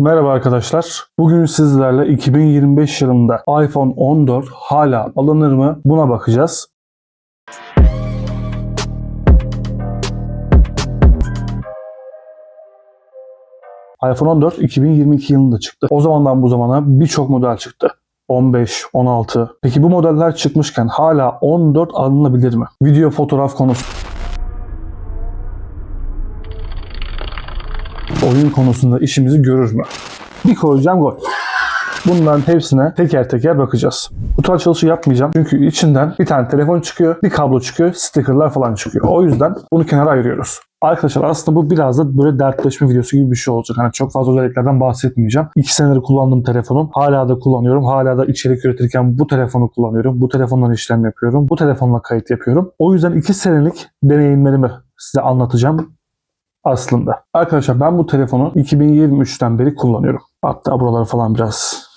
Merhaba arkadaşlar. Bugün sizlerle 2025 yılında iPhone 14 hala alınır mı buna bakacağız. iPhone 14 2022 yılında çıktı. O zamandan bu zamana birçok model çıktı. 15, 16. Peki bu modeller çıkmışken hala 14 alınabilir mi? Video fotoğraf konusu. Oyun konusunda işimizi görür mü? Bir koyacağım gol. Bunların hepsine teker teker bakacağız. Kutu açılışı yapmayacağım çünkü içinden bir tane telefon çıkıyor, bir kablo çıkıyor, stickerlar falan çıkıyor. O yüzden bunu kenara ayırıyoruz. Arkadaşlar aslında bu biraz da böyle dertleşme videosu gibi bir şey olacak. Hani çok fazla özelliklerden bahsetmeyeceğim. İki senedir kullandığım telefonum. Hala da kullanıyorum. Hala da içerik üretirken bu telefonu kullanıyorum. Bu telefondan işlem yapıyorum. Bu telefonla kayıt yapıyorum. O yüzden iki senelik deneyimlerimi size anlatacağım aslında. Arkadaşlar ben bu telefonu 2023'ten beri kullanıyorum. Hatta buraları falan biraz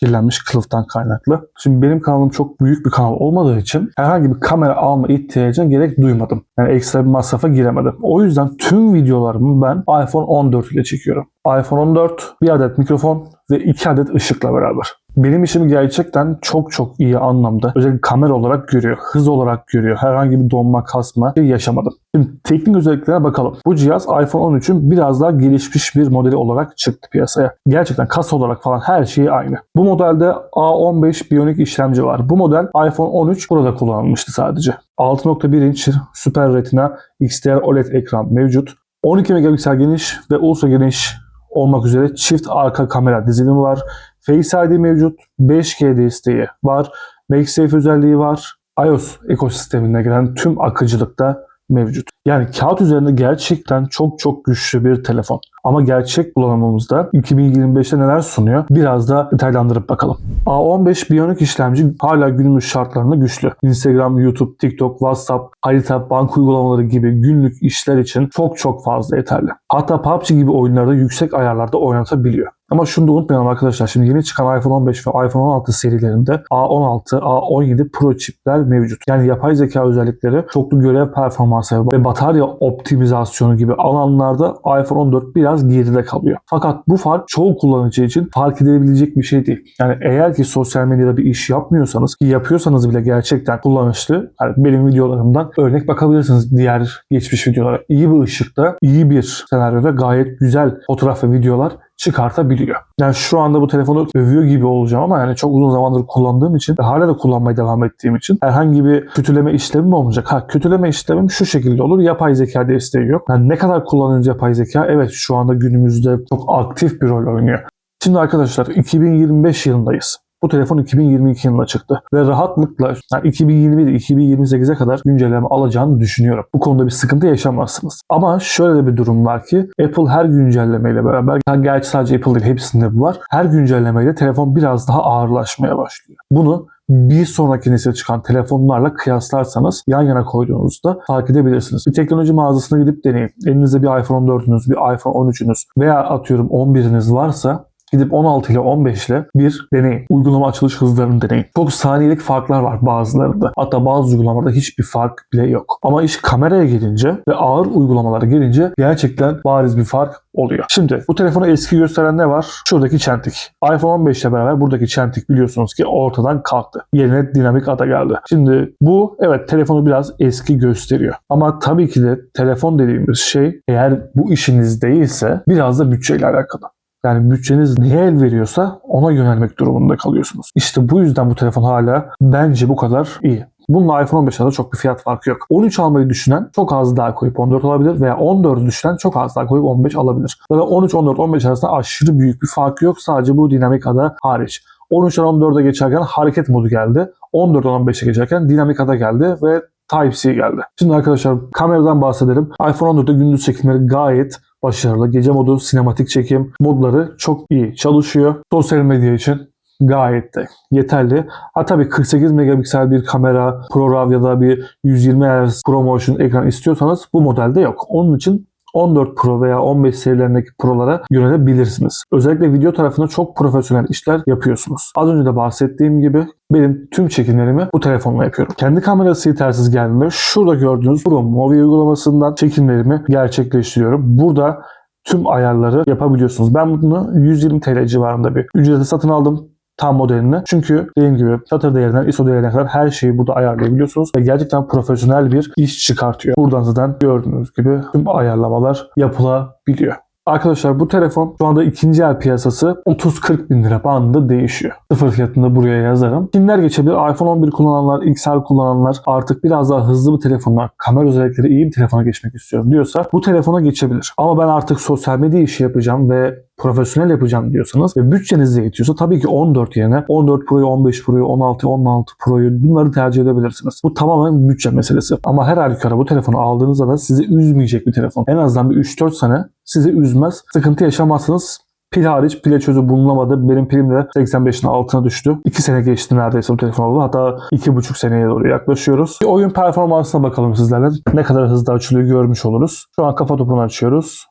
kirlenmiş kılıftan kaynaklı. Şimdi benim kanalım çok büyük bir kanal olmadığı için herhangi bir kamera alma ihtiyacına gerek duymadım. Yani ekstra bir masrafa giremedim. O yüzden tüm videolarımı ben iPhone 14 ile çekiyorum. iPhone 14, bir adet mikrofon ve iki adet ışıkla beraber. Benim işimi gerçekten çok çok iyi anlamda özellikle kamera olarak görüyor, hız olarak görüyor. Herhangi bir donma, kasma yaşamadım. Şimdi teknik özelliklerine bakalım. Bu cihaz iPhone 13'ün biraz daha gelişmiş bir modeli olarak çıktı piyasaya. Gerçekten kasa olarak falan her şeyi aynı. Bu modelde A15 Bionic işlemci var. Bu model iPhone 13 burada kullanılmıştı sadece. 6.1 inç Super Retina XDR OLED ekran mevcut. 12 megapiksel geniş ve ultra geniş olmak üzere çift arka kamera dizilimi var. Face ID mevcut. 5G desteği var. MagSafe özelliği var. iOS ekosistemine giren tüm akıcılıkta mevcut. Yani kağıt üzerinde gerçekten çok çok güçlü bir telefon. Ama gerçek kullanımımızda 2025'te neler sunuyor biraz da detaylandırıp bakalım. A15 Bionic işlemci hala günümüz şartlarında güçlü. Instagram, YouTube, TikTok, WhatsApp, harita, bank uygulamaları gibi günlük işler için çok çok fazla yeterli. Hatta PUBG gibi oyunlarda yüksek ayarlarda oynatabiliyor. Ama şunu da unutmayalım arkadaşlar. Şimdi yeni çıkan iPhone 15 ve iPhone 16 serilerinde A16, A17 Pro çipler mevcut. Yani yapay zeka özellikleri, çoklu görev performansı ve batarya optimizasyonu gibi alanlarda iPhone 14 biraz geride kalıyor. Fakat bu fark çoğu kullanıcı için fark edilebilecek bir şey değil. Yani eğer ki sosyal medyada bir iş yapmıyorsanız ki yapıyorsanız bile gerçekten kullanışlı. Yani benim videolarımdan örnek bakabilirsiniz diğer geçmiş videolara. İyi bir ışıkta, iyi bir senaryoda gayet güzel fotoğraf ve videolar çıkartabiliyor. Yani şu anda bu telefonu övüyor gibi olacağım ama yani çok uzun zamandır kullandığım için ve hala da kullanmaya devam ettiğim için herhangi bir kötüleme işlemim olmayacak. Ha kötüleme işlemim şu şekilde olur. Yapay zeka desteği yok. Yani ne kadar kullanıyoruz yapay zeka? Evet şu anda günümüzde çok aktif bir rol oynuyor. Şimdi arkadaşlar 2025 yılındayız. Bu telefon 2022 yılında çıktı ve rahatlıkla yani 2027-2028'e kadar güncelleme alacağını düşünüyorum. Bu konuda bir sıkıntı yaşamazsınız. Ama şöyle de bir durum var ki Apple her güncellemeyle beraber gerçi sadece Apple değil hepsinde bu var. Her güncellemeyle telefon biraz daha ağırlaşmaya başlıyor. Bunu bir sonraki nesil çıkan telefonlarla kıyaslarsanız yan yana koyduğunuzda fark edebilirsiniz. Bir teknoloji mağazasına gidip deneyin. Elinizde bir iPhone 14'ünüz, bir iPhone 13'ünüz veya atıyorum 11'iniz varsa Gidip 16 ile 15 ile bir deneyin. Uygulama açılış hızlarını deneyin. Çok saniyelik farklar var bazılarında. Hatta bazı uygulamalarda hiçbir fark bile yok. Ama iş kameraya gelince ve ağır uygulamalara gelince gerçekten bariz bir fark oluyor. Şimdi bu telefonu eski gösteren ne var? Şuradaki çentik. iPhone 15 ile beraber buradaki çentik biliyorsunuz ki ortadan kalktı. Yerine dinamik ada geldi. Şimdi bu evet telefonu biraz eski gösteriyor. Ama tabii ki de telefon dediğimiz şey eğer bu işiniz değilse biraz da bütçeyle alakalı. Yani bütçeniz neye el veriyorsa ona yönelmek durumunda kalıyorsunuz. İşte bu yüzden bu telefon hala bence bu kadar iyi. Bununla iPhone 15 arasında çok bir fiyat farkı yok. 13 almayı düşünen çok az daha koyup 14 alabilir veya 14 düşünen çok az daha koyup 15 alabilir. Zaten 13, 14, 15 arasında aşırı büyük bir fark yok. Sadece bu dinamik ada hariç. 13'ten 14'e geçerken hareket modu geldi. 14'ten 15'e geçerken dinamik ada geldi ve Type-C geldi. Şimdi arkadaşlar kameradan bahsedelim. iPhone 14'te gündüz çekimleri gayet başarılı. Gece modu, sinematik çekim modları çok iyi çalışıyor. Sosyal medya için gayet de yeterli. Ha tabii 48 megapiksel bir kamera, ProRAW ya da bir 120 Hz ProMotion ekran istiyorsanız bu modelde yok. Onun için 14 Pro veya 15 serilerindeki Pro'lara yönelebilirsiniz. Özellikle video tarafında çok profesyonel işler yapıyorsunuz. Az önce de bahsettiğim gibi benim tüm çekimlerimi bu telefonla yapıyorum. Kendi kamerası yetersiz geldiğinde şurada gördüğünüz Pro Movie uygulamasından çekimlerimi gerçekleştiriyorum. Burada tüm ayarları yapabiliyorsunuz. Ben bunu 120 TL civarında bir ücrete satın aldım tam modelini. Çünkü dediğim gibi satır değerinden ISO değerine kadar her şeyi burada ayarlayabiliyorsunuz ve gerçekten profesyonel bir iş çıkartıyor. Buradan zaten gördüğünüz gibi tüm ayarlamalar yapılabiliyor. Arkadaşlar bu telefon şu anda ikinci el piyasası 30-40 bin lira bandında değişiyor. Sıfır fiyatında buraya yazarım. Kimler geçebilir? iPhone 11 kullananlar, XR kullananlar artık biraz daha hızlı bir telefona, kamera özellikleri iyi bir telefona geçmek istiyorum diyorsa bu telefona geçebilir. Ama ben artık sosyal medya işi yapacağım ve profesyonel yapacağım diyorsanız ve bütçeniz de yetiyorsa tabii ki 14 yerine 14 Pro'yu, 15 Pro'yu, 16, 16 Pro'yu bunları tercih edebilirsiniz. Bu tamamen bütçe meselesi. Ama her halükarda bu telefonu aldığınızda da sizi üzmeyecek bir telefon. En azından bir 3-4 sene sizi üzmez. Sıkıntı yaşamazsınız. Pil hariç pile çözü bulunamadı. Benim pilim de 85'in altına düştü. 2 sene geçti neredeyse bu telefon oldu. Hatta 2,5 seneye doğru yaklaşıyoruz. Bir oyun performansına bakalım sizlerle. Ne kadar hızlı açılıyor görmüş oluruz. Şu an kafa topunu açıyoruz.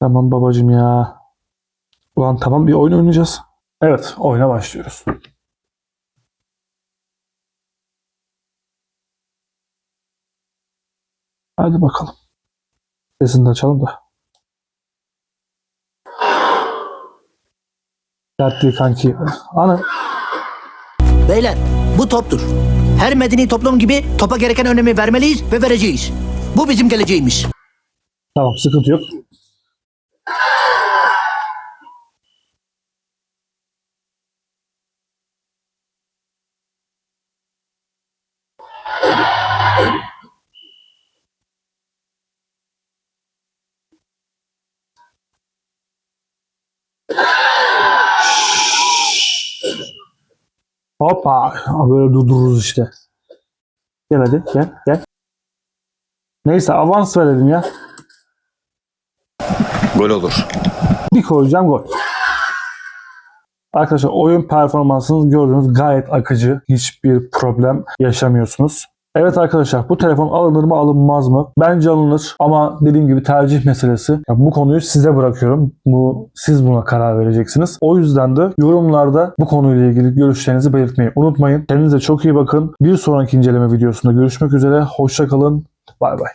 Tamam babacım ya. Ulan tamam bir oyun oynayacağız. Evet oyuna başlıyoruz. Hadi bakalım. Sesini de açalım da. Dertli kanki. Ana. Beyler bu toptur. Her medeni toplum gibi topa gereken önemi vermeliyiz ve vereceğiz. Bu bizim geleceğimiz. Tamam sıkıntı yok. Hoppa. Böyle durdururuz işte. Gel hadi gel gel. Neyse avans verelim ya. Gol olur. Bir koyacağım gol. Arkadaşlar oyun performansınız gördüğünüz gayet akıcı. Hiçbir problem yaşamıyorsunuz. Evet arkadaşlar bu telefon alınır mı alınmaz mı? Bence alınır ama dediğim gibi tercih meselesi. Ya bu konuyu size bırakıyorum. Bu siz buna karar vereceksiniz. O yüzden de yorumlarda bu konuyla ilgili görüşlerinizi belirtmeyi unutmayın. Kendinize çok iyi bakın. Bir sonraki inceleme videosunda görüşmek üzere. Hoşça kalın. Bay bay.